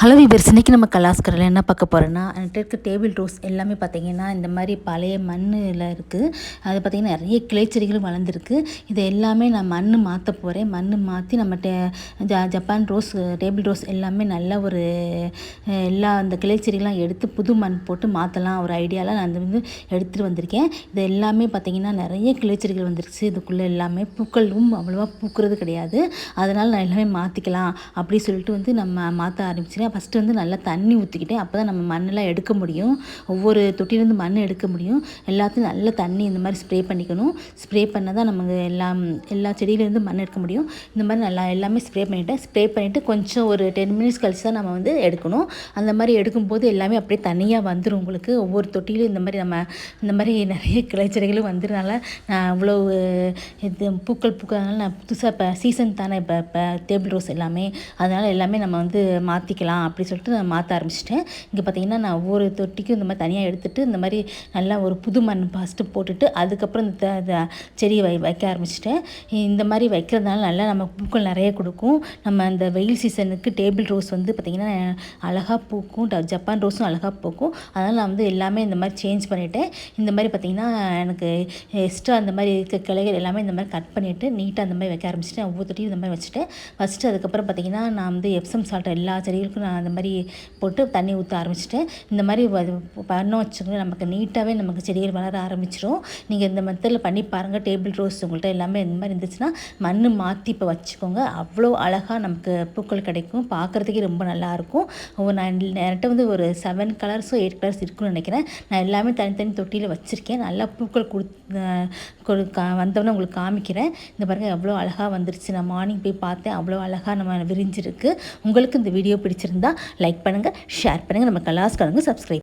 Hello vibers இன்றைக்கி நம்ம கலாஸ்கரில் என்ன பார்க்க போகிறோன்னா என்கிட்ட இருக்க டேபிள் ரோஸ் எல்லாமே பார்த்திங்கன்னா இந்த மாதிரி பழைய மண்ணில் இருக்குது அது பார்த்திங்கன்னா நிறைய கிளைச்செடிகளும் வளர்ந்துருக்கு. இது எல்லாமே நான் மண் மாற்ற போகிறேன் மண் மாற்றி நம்ம டே ஜப்பான் ரோஸ் டேபிள் ரோஸ் எல்லாமே நல்ல ஒரு எல்லா அந்த கிளைச்செடிகள்லாம் எடுத்து புது மண் போட்டு மாற்றலாம் ஒரு ஐடியாவில் நான் வந்து எடுத்துகிட்டு வந்திருக்கேன். இது எல்லாமே பார்த்திங்கன்னா நிறைய கிளைச்செடிகள் வந்துருச்சு. இதுக்குள்ளே எல்லாமே பூக்களும் அவ்வளோவா பூக்கிறது கிடையாது. அதனால் நான் எல்லாமே மாற்றிக்கலாம் அப்படி சொல்லிட்டு வந்து நம்ம மாற்ற ஆரம்பிச்சிட்டேன். ஃபஸ்ட்டு வந்து நல்லா தண்ணி ஊற்றிக்கிட்டேன் அப்போ தான் நம்ம மண்ணெல்லாம் எடுக்க முடியும். ஒவ்வொரு தொட்டிலேருந்து மண் எடுக்க முடியும். எல்லாத்தையும் நல்ல தண்ணி இந்த மாதிரி ஸ்ப்ரே பண்ணிக்கணும். ஸ்ப்ரே பண்ணால் தான் நமக்கு எல்லாம் எல்லா செடியிலேருந்து மண் எடுக்க முடியும். இந்த மாதிரி நல்லா எல்லாமே ஸ்ப்ரே பண்ணிவிட்டேன் ஸ்ப்ரே பண்ணிவிட்டு கொஞ்சம் ஒரு டென் மினிட்ஸ் கழிச்சு தான் நம்ம வந்து எடுக்கணும். அந்த மாதிரி எடுக்கும்போது எல்லாமே அப்படியே தனியாக வந்துடும் உங்களுக்கு. ஒவ்வொரு தொட்டிலும் இந்த மாதிரி நம்ம இந்த மாதிரி நிறைய கிளைச்செடிகளும் வந்துடுறனால நான் அவ்வளோ இது பூக்கள் பூக்கிறதுனால நான் புதுசாக இப்போ சீசன் தானே இப்போ இப்போ டேபிள் ரோஸ் எல்லாமே. அதனால் எல்லாமே நம்ம வந்து மாற்றிக்கலாம் அப்படி சொல்லிட்டு நான் மாற்ற ஆரம்பிச்சிட்டேன். இங்கே பார்த்தீங்கன்னா நான் ஒவ்வொரு தொட்டிக்கும் இந்த மாதிரி தனியாக எடுத்துகிட்டு இந்த மாதிரி நல்லா ஒரு புது மண் ஃபஸ்ட்டு போட்டுட்டு அதுக்கப்புறம் இந்த செடியை வை வைக்க ஆரம்பிச்சிட்டேன். இந்த மாதிரி வைக்கிறதுனால நல்லா நம்ம பூக்கள் நிறைய கொடுக்கும். நம்ம அந்த வெயில் சீசனுக்கு டேபிள் ரோஸ் வந்து பார்த்திங்கன்னா அழகாக பூக்கும். ஜப்பான் ரோஸும் அழகாக பூக்கும். அதனால் நான் வந்து எல்லாமே இந்த மாதிரி சேஞ்ச் பண்ணிவிட்டேன் இந்த மாதிரி பார்த்திங்கன்னா எனக்கு எக்ஸ்ட்ரா அந்த மாதிரி இருக்க கிளைகள் எல்லாமே இந்த மாதிரி கட் பண்ணிவிட்டு நீட்டாக அந்த மாதிரி வைக்க ஆரம்பிச்சிட்டேன். ஒவ்வொரு தொட்டியும் இந்த மாதிரி வச்சுட்டேன். ஃபஸ்ட்டு அதுக்கப்புறம் பார்த்திங்கன்னா நான் வந்து எப்சம் சால்ட் எல்லா செடிகளுக்கும் நான் அந்த மாதிரி போட்டு தண்ணி ஊற்ற ஆரம்பிச்சிட்டேன். இந்த மாதிரி பண்ணோம் வச்சுக்கோங்க நமக்கு நீட்டாகவே நமக்கு செடிகள் வளர ஆரம்பிச்சிடும் நீங்கள் இந்த மெத்தடில் பண்ணி பாருங்கள் டேபிள் ரோஸ் உங்கள்கிட்ட எல்லாமே இந்த மாதிரி இருந்துச்சுன்னா மண் மாற்றி இப்போ வச்சுக்கோங்க. அவ்வளோ அழகாக நமக்கு பூக்கள் கிடைக்கும். பார்க்குறதுக்கே ரொம்ப நல்லாயிருக்கும் நான் என்கிட்ட வந்து ஒரு செவன் கலர்ஸோ எயிட் கலர்ஸ் இருக்குன்னு நினைக்கிறேன். நான் எல்லாமே தனித்தனி தொட்டியில் வச்சுருக்கேன். நல்லா பூக்கள் கொடு வந்தவொடனே உங்களுக்கு காமிக்கிறேன். இந்த பாருங்கள் எவ்வளோ அழகாக வந்துருச்சு. நான் மார்னிங் போய் பார்த்தேன். அவ்வளோ அழகாக நம்ம விரிஞ்சிருக்கு. உங்களுக்கு இந்த வீடியோ பிடிச்சிருந்து லைக் பண்ணுங்கள் ஷேர் பண்ணுங்கள் நம்ம கலாஸ்காரங்க சப்ஸ்கிரைப்